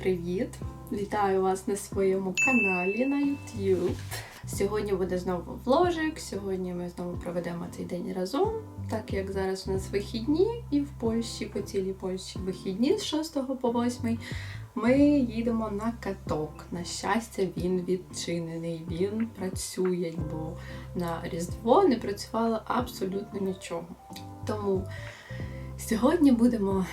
Привіт! Вітаю вас на своєму каналі на YouTube. Сьогодні буде знову вложик. Сьогодні ми знову проведемо цей день разом, так як зараз у нас вихідні, і в Польщі, по цілій Польщі вихідні з 6 по 8. Ми їдемо на каток. На щастя, він відчинений, він працює, бо на Різдво не працювало абсолютно нічого. Тому сьогодні будемо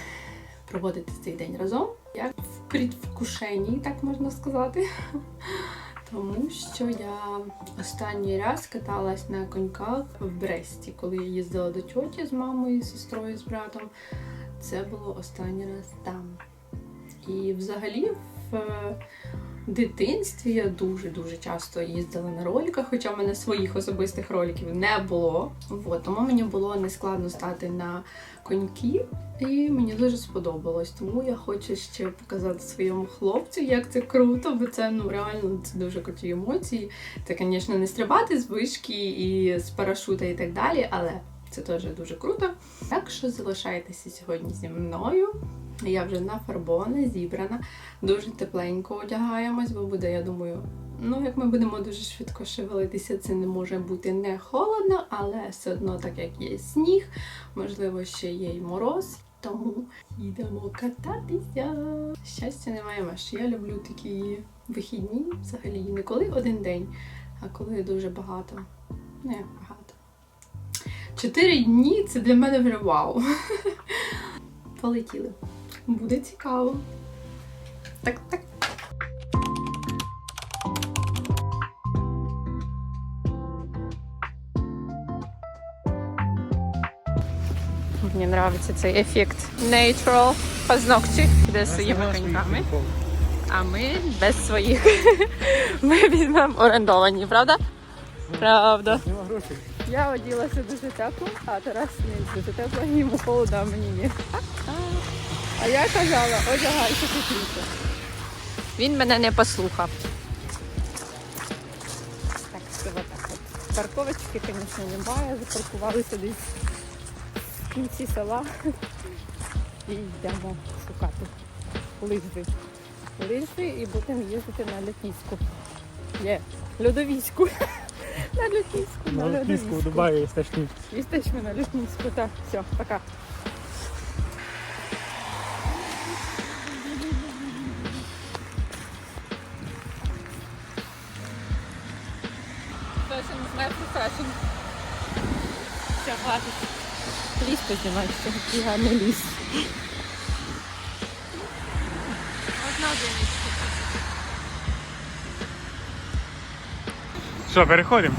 проводити цей день разом, як предвкушенні, так можна сказати. Тому що я останній раз каталась на коньках в Бресті, коли я їздила до тьоті з мамою, з сестрою, з братом. Це було останній раз там. І взагалі в дитинстві я дуже-дуже часто їздила на роликах, хоча в мене своїх особистих роликів не було. От, тому мені було нескладно стати на коньки, і мені дуже сподобалось. Тому я хочу ще показати своєму хлопцю, як це круто, бо це ну реально це дуже круті емоції. Це, звісно, не стрибати з вишки і з парашута і так далі, але це теж дуже круто. Так що залишайтеся сьогодні зі мною. Я вже нафарбована, зібрана, дуже тепленько одягаємось, бо буде, я думаю, ну як ми будемо дуже швидко шевелитися, це не може бути не холодно, але все одно, так як є сніг, можливо, ще є й мороз. Тому їдемо кататися. Щастя, немає меж. Я люблю такі вихідні, взагалі не коли один день, а коли дуже багато. Не багато. Чотири дні це для мене вже вау. Полетіли. Буде цікаво. Так, так. Мені подобається цей ефект natural пазногті, де своїми коньками. А ми без своїх. Ми візьмемо орендовані, правда? Правда. Я оділася дуже тепло, а Тарас не дуже тепло, йому холодно, а мені ні. А я казала, одягайся тепліше. Він мене не послухав. Так, це отак от. Парковочки, звісно, немає, запаркувалися десь в кінці села і йдемо шукати лижі. Лижі і будемо їздити на льотніську. Є, льодовіську. На льотніську, на На Латвійську в Дубаї страшні. Jesteśmy na lotnisku, tak. Все, пока. Ліс познімати, що який гарний ліс. Одна дивіться. Що, переходимо?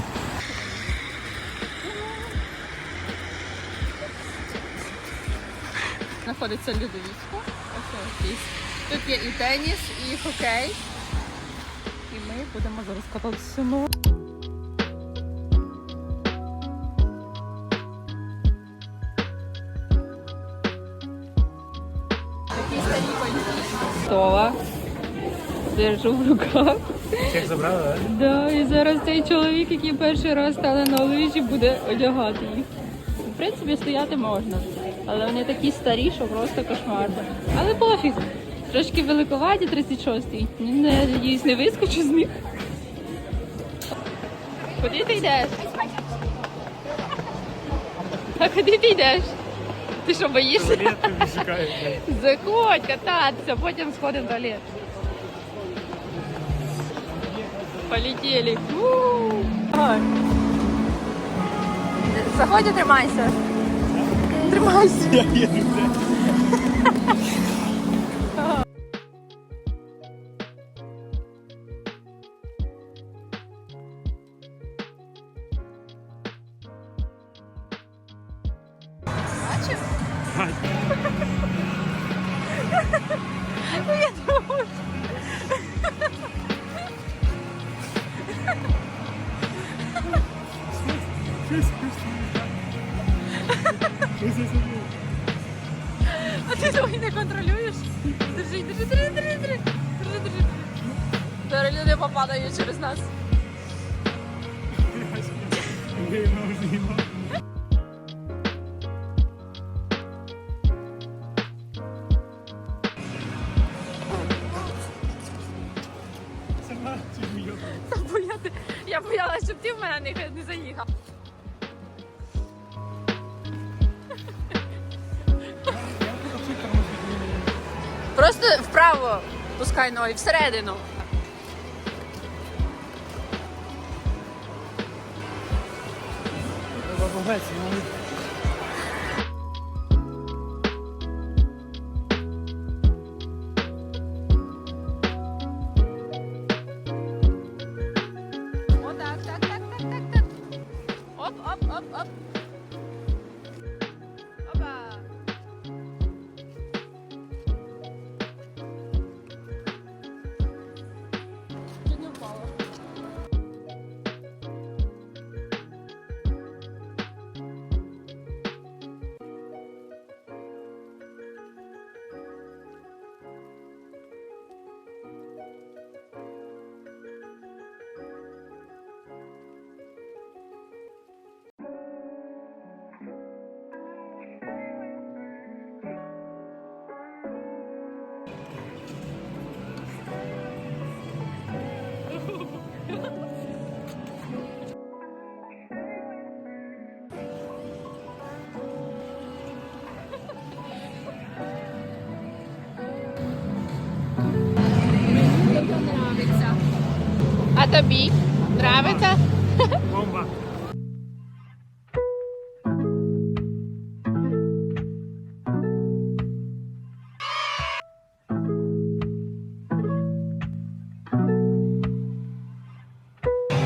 знаходиться ось. Тут є і теніс, і хокей. І ми будемо зараз кататися Готова. Держу в руках. Всіх забрали, так? Да, і зараз цей чоловік, який перший раз стане на лижі, буде одягати їх. В принципі, стояти можна, але вони такі старі, що просто кошмар. Але пофіг. Трошки великоваті 36-й. Не, надіюсь, не вискочу з них. Куди ти йдеш? А куди ти йдеш? Ти що боїшся? Туалет тобі шукає. Заходь кататися, потім сходимо в туалет. Полетели. У-у-у. Ай. Заходь і тримайся. Тримайся. падає через нас. Бо я, я боялася, щоб ти в мене не, не заїхав. Просто вправо пускай ноги всередину. Бабугець, ну, О, А тобі? Нравиться? бомба.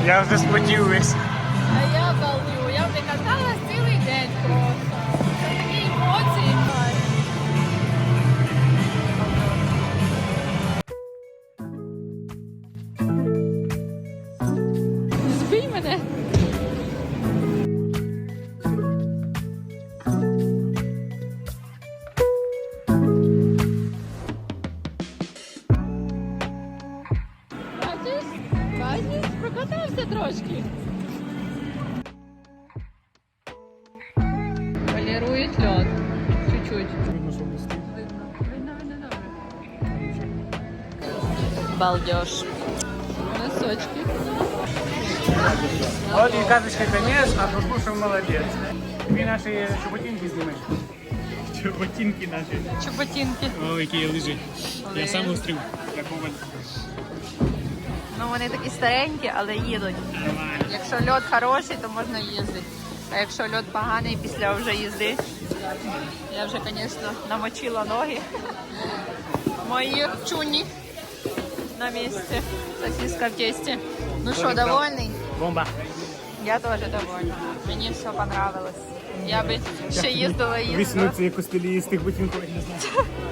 Я вже схватив весь. А я Балдеж. Носочки. От і казочка конец, а послушав молодець. Тобі наші чоботинки знімеш. Чоботинки наші. Чоботинки. О, які лежить. Я сам устрів. Ну вони такі старенькі, але їдуть. Якщо льод хороший, то можна їздити. А якщо льод поганий після вже їзди, я вже, звісно, намочила ноги. Мої чуні на місці. Сосиска в тесті. Ну що, довольний? Бомба. Я теж довольна. Мені все понравилось. Я би ще їздила їздила. Висунуться як костелі з тих ботинків, я не знаю.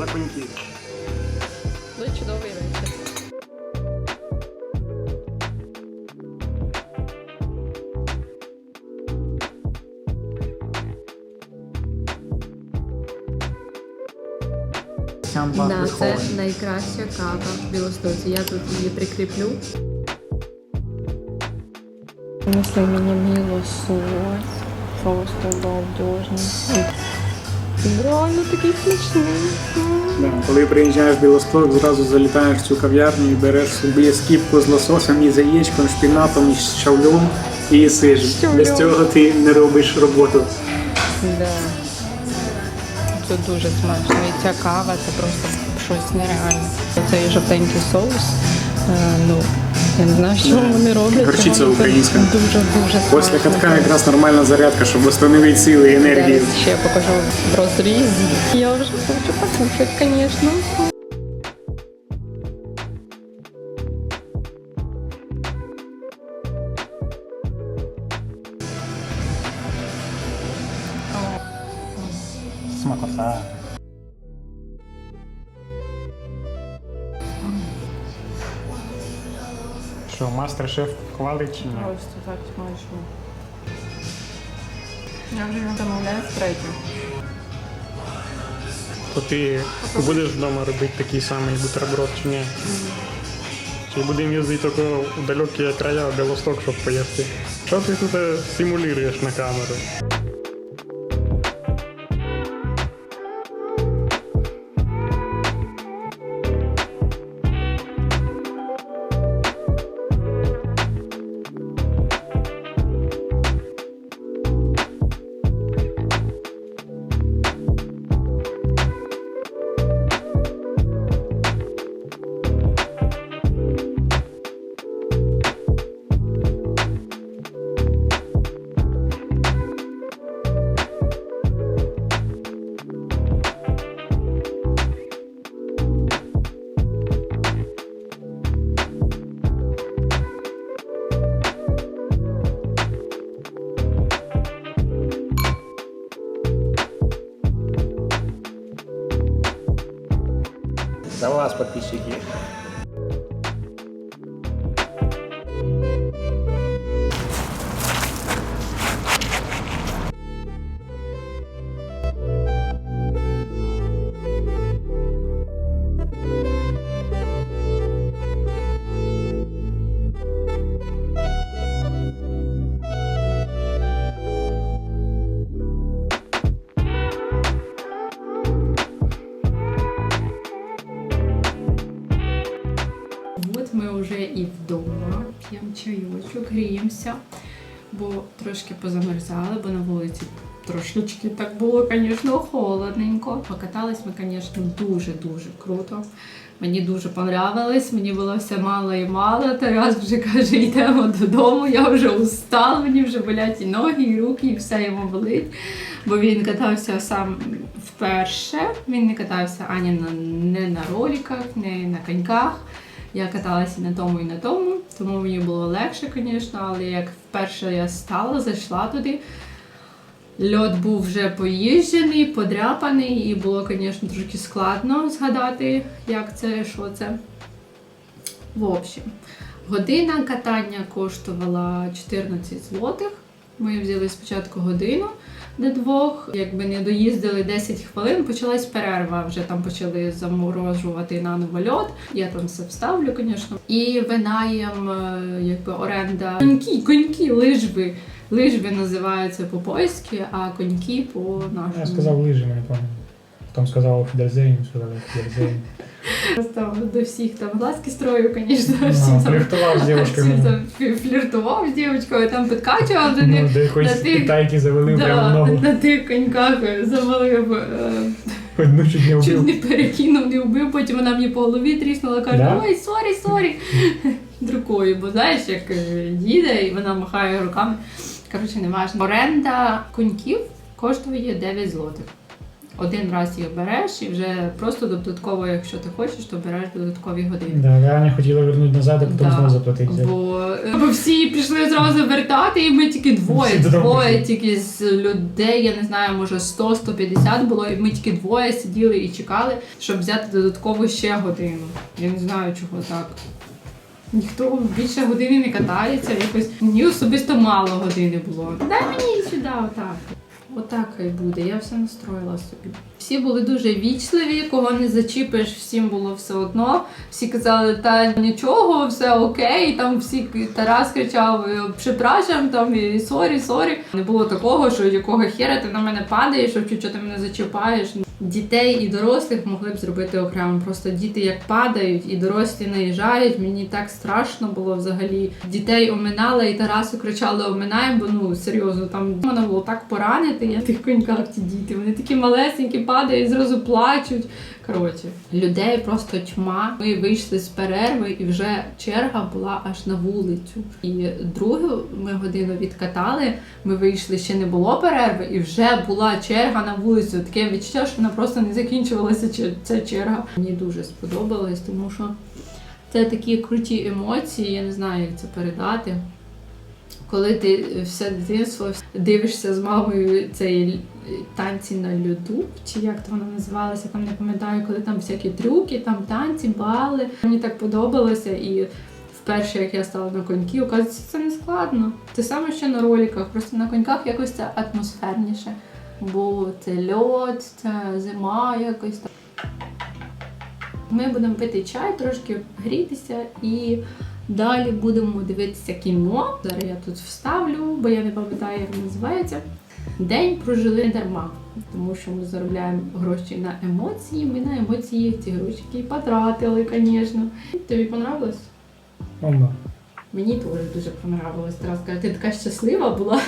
Законьки. Ну, чудовий вечір. Да, це найкраща кава в Білостоці. Я тут її прикріплю. Принесли мені мій лосось. Просто балдежний. Реально такий смачний. Да, коли приїжджаєш в Білосток, зразу залітаєш в цю кав'ярню і береш собі скіпку з лососем і з яєчком, шпінатом, і з щавлем і їсиш. Без цього ти не робиш роботу. Да. Це дуже смачно. І ця кава це просто щось нереальне. Цей жовтенький соус. е, Ну, я не знаю, що вони роблять. Горчиця українська. Дуже дуже. Після катка якраз нормальна зарядка, щоб встановити сили і енергію. Ще покажу розріз. Я вже хочу послухати, звісно. Мастер-шеф хвалить чи ні? Просто так смачно. Я вже замовляю з третю. то ти будеш вдома робити такий самий бутерброд чи ні? Чи будемо їздити тільки у далекі края, Білосток, щоб поїсти? Що ти тут е, симулюєш на камеру? За вас, подписчики. От ми вже і вдома п'ємо чайочок, гріємося, бо трошки позамерзали, бо на вулиці трошечки так було, звісно, холодненько. Покатались ми, звісно, дуже-дуже круто. Мені дуже понравилось, мені було все мало і мало. Тарас вже каже, йдемо додому, я вже устала, мені вже болять і ноги, і руки, і все йому болить. Бо він катався сам вперше. Він не катався ані на, не на роликах, не на коньках. Я каталася на тому, і на тому, тому мені було легше, звісно, але як вперше я стала, зайшла туди. Льод був вже поїжджений, подряпаний, і було, звісно, трошки складно згадати, як це, що це. В общем, година катання коштувала 14 злотих. Ми взяли спочатку годину до двох. Якби не доїздили 10 хвилин, почалась перерва. Вже там почали заморожувати наново льот. Я там все вставлю, звісно. І винаєм, е, якби оренда коньки, коньки, лижби. Лижби називаються по-польськи, а коньки по-нашому. Я сказав лижі, не пам'ятаю. Потім сказав Фідерзейн, сказав Фідерзейн. Просто до всіх там глазки строю, звісно. Ну, всім там- фліртував з всім дівчинкою. там фі- фліртував з дівчинкою, там підкачував до них. Ну, де якоїсь на тих- китайки завели прямо в Да, ногу. на тих коньках завалив, е, Одну чуть не чуть вбив. не перекинув, не вбив, потім вона мені по голові тріснула, каже, Да? ой, сорі, сорі. Рукою, бо знаєш, як е, їде, і вона махає руками. Коротше, не важливо. Оренда коньків коштує 9 злотих. Один раз їх береш і вже просто додатково, якщо ти хочеш, то береш додаткові години. Да, Аня хотіла вернути назад, а потім Да. знову заплатити. Бо, бо всі пішли зразу вертати, і ми тільки двоє, Всі двоє тільки з людей, я не знаю, може 100-150 було, і ми тільки двоє сиділи і чекали, щоб взяти додатково ще годину. Я не знаю, чого так. Ніхто більше години не катається, якось мені особисто мало години було. Дай мені сюди, отак. Отак і буде, я все настроїла собі. Всі були дуже вічливі, кого не зачіпиш, всім було все одно. Всі казали, та нічого, все окей. Там всі Тарас кричав, припрашам, там і сорі, сорі. Не було такого, що якого хера ти на мене падаєш, що ти мене зачіпаєш. Дітей і дорослих могли б зробити окремо. Просто діти як падають, і дорослі наїжджають. Мені так страшно було взагалі. Дітей оминали, і Тарасу кричали оминаємо, бо ну серйозно, там можна було так поранити. Я тих коньках ті діти. Вони такі малесенькі падають, зразу плачуть. Коротше, людей просто тьма. Ми вийшли з перерви, і вже черга була аж на вулицю. І другу ми годину відкатали. Ми вийшли, ще не було перерви, і вже була черга на вулицю. Таке відчуття, що вона просто не закінчувалася ця черга. Мені дуже сподобалось, тому що це такі круті емоції. Я не знаю, як це передати. Коли ти все дитинство дивишся з мамою цей танці на льоду, чи як то воно називалося, там не пам'ятаю, коли там всякі трюки, там танці, бали. Мені так подобалося і. Вперше, як я стала на коньки, оказується, це не складно. Те саме, що на роликах, просто на коньках якось це атмосферніше. бо це льод, це зима якось. Ми будемо пити чай, трошки грітися і далі будемо дивитися кіно. Зараз я тут вставлю, бо я не пам'ятаю, як називається. День прожили дарма, тому що ми заробляємо гроші на емоції. Ми на емоції ці гроші і потратили, звісно. Тобі понравилось? Мама. Мені теж дуже понравилось. Тарас каже, ти така щаслива була.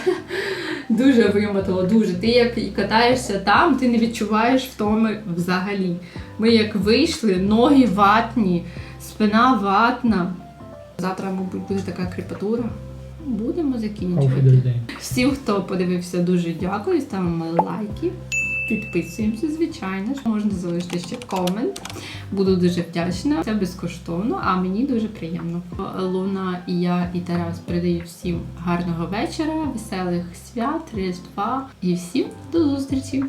Дуже вимотала, дуже. Ти як і катаєшся там, ти не відчуваєш втоми взагалі. Ми як вийшли, ноги ватні, спина ватна. Завтра, мабуть, буде така кріпатура. Будемо закінчувати. Всім, хто подивився, дуже дякую. Ставимо лайки. Підписуємося, звичайно ж. Можна залишити ще комент. Буду дуже вдячна. Це безкоштовно, а мені дуже приємно. Луна і я, і Тарас передаю всім гарного вечора, веселих свят, Різдва і всім до зустрічі!